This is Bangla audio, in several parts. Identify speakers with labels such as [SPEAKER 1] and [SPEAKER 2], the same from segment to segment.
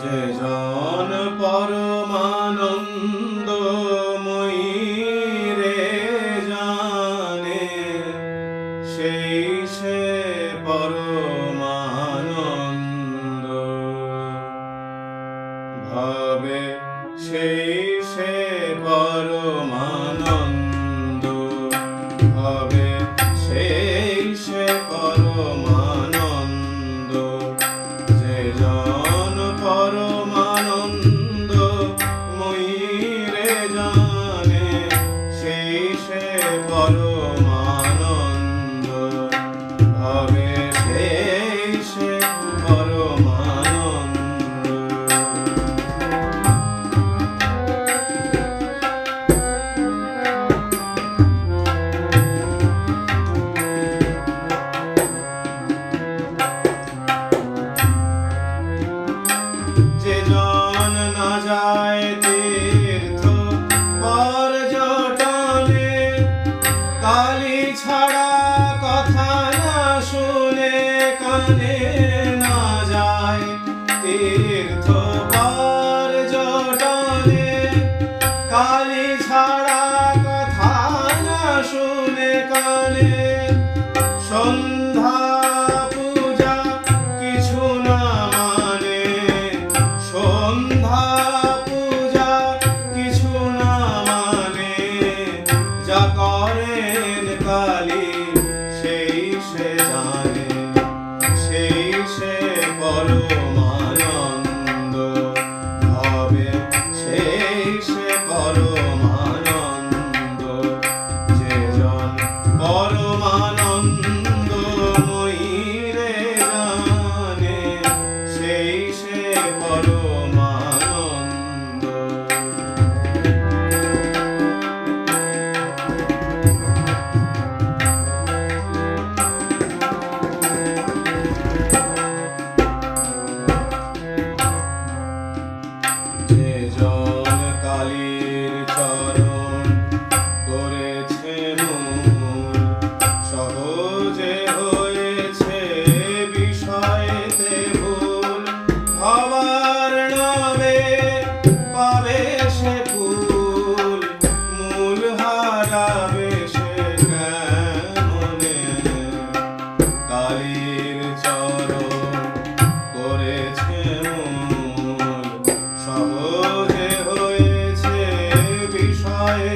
[SPEAKER 1] যে জন পরমানন্দ মই রে জানে সেই সে পর পরমা হরির চরণ করেছে সহজে হয়েছে বিষয়ে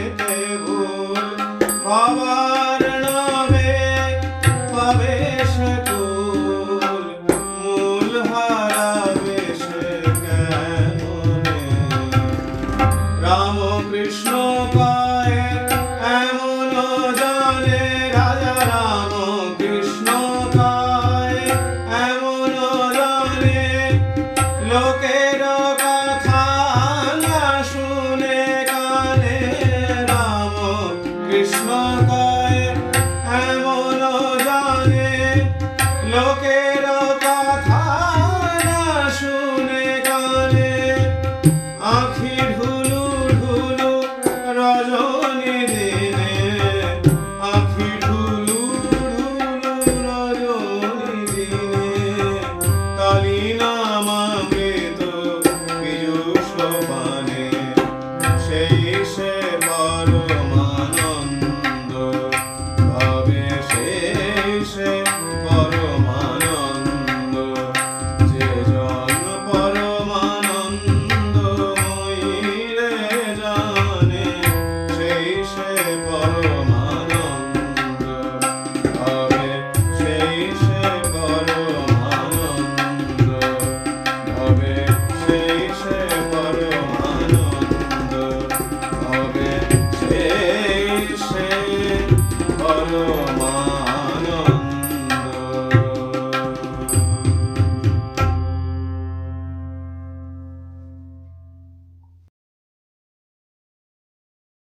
[SPEAKER 1] lo que